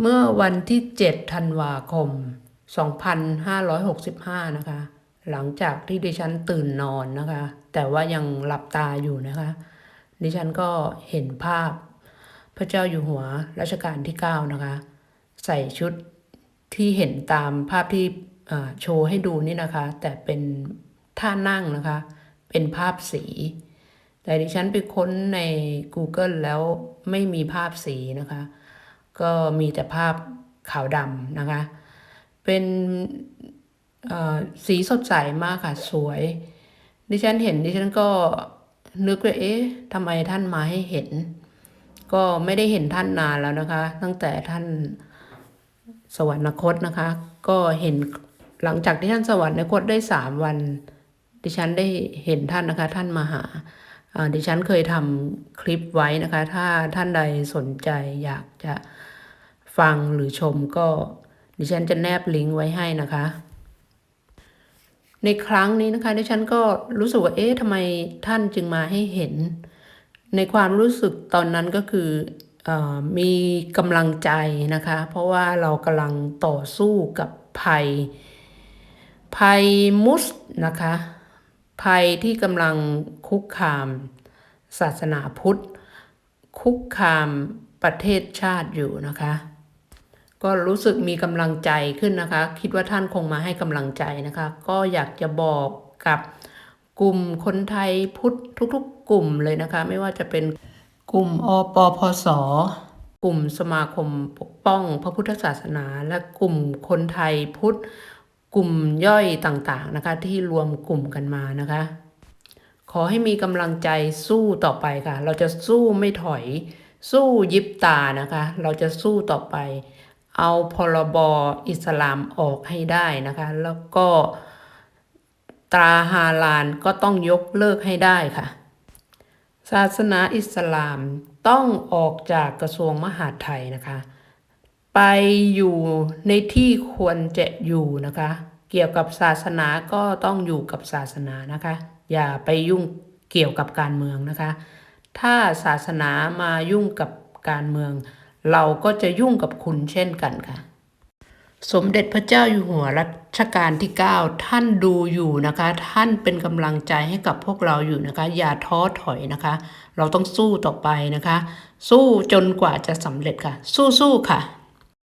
เมื่อวันที่ 7 ธันวาคม 2565 นะคะ หลังจากที่ดิฉันตื่นนอนนะคะ แต่ว่ายังหลับตาอยู่นะคะ ดิฉันก็เห็นภาพ พระเจ้าอยู่หัวรัชกาลที่ 9 นะคะ ใส่ชุดที่เห็นตามภาพที่โชว์ให้ดูนี่นะคะ แต่เป็นท่านั่งนะคะ เป็นภาพสี แต่ดิฉันไปค้นใน Google แล้วไม่มีภาพสีนะคะ ก็มีแต่ภาพขาวดำนะคะ เป็นอ่อสีสดใสมากค่ะสวย ดิฉันเห็นดิฉันก็นึกว่าเอ๊ะทำไมท่านมาให้เห็น ก็ไม่ได้เห็นท่านนานแล้วนะคะ ตั้งแต่ท่านสวรรคตนะคะ ก็เห็นหลังจากที่ท่านสวรรคตได้สามวัน ดิฉันได้เห็นท่านนะคะ ท่านมาหา ดิฉันเคยทำคลิปไว้นะคะ ถ้าท่านใดสนใจอยากจะฟังหรือชมก็ดิฉันจะแนบลิงก์ไว้ให้นะคะ ในครั้งนี้นะคะ ดิฉันก็รู้สึกว่าเอ๊ะทำไมท่านจึงมาให้เห็น ในความรู้สึกตอนนั้นก็คืออมีกำลังใจนะคะ เพราะว่าเรากำลังต่อสู้กับภัยภัยมุสนะคะ ภัยที่กำลังคุกคาม ศาสนาพุทธ คุกคามประเทศชาติอยู่นะคะ ก็รู้สึกมีกำลังใจขึ้นนะคะ คิดว่าท่านคงมาให้กำลังใจนะคะ ก็อยากจะบอกกับกลุ่มคนไทยพุทธทุก ๆ กลุ่มเลยนะคะ ไม่ว่าจะเป็นกลุ่มอปพสกลุ่มสมาคมปกป้องพระพุทธศาสนา และกลุ่มคนไทยพุทธ กลุ่มย่อยต่างๆนะคะ ที่รวมกลุ่มกันมานะคะ ขอให้มีกำลังใจสู้ต่อไปค่ะ เราจะสู้ไม่ถอย สู้ยิบตานะคะ เราจะสู้ต่อไป เอาพรบอิสลามออกให้ได้นะคะ แล้วก็ตราฮาลาลก็ต้องยกเลิกให้ได้ค่ะ ศาสนาอิสลามต้องออกจากกระทรวงมหาดไทยนะคะ ไปอยู่ในที่ควรจะอยู่นะคะ เกี่ยวกับศาสนาก็ต้องอยู่กับศาสนานะคะ อย่าไปยุ่งเกี่ยวกับการเมืองนะคะ ถ้าศาสนามายุ่งกับการเมือง เราก็จะยุ่งกับคุณเช่นกันค่ะ สมเด็จพระเจ้าอยู่หัวรัชกาลที่ 9 ท่านดูอยู่นะคะ ท่านเป็นกำลังใจให้กับพวกเราอยู่นะคะ อย่าท้อถอยนะคะ เราต้องสู้ต่อไปนะคะ สู้จนกว่าจะสำเร็จค่ะ สู้ๆค่ะ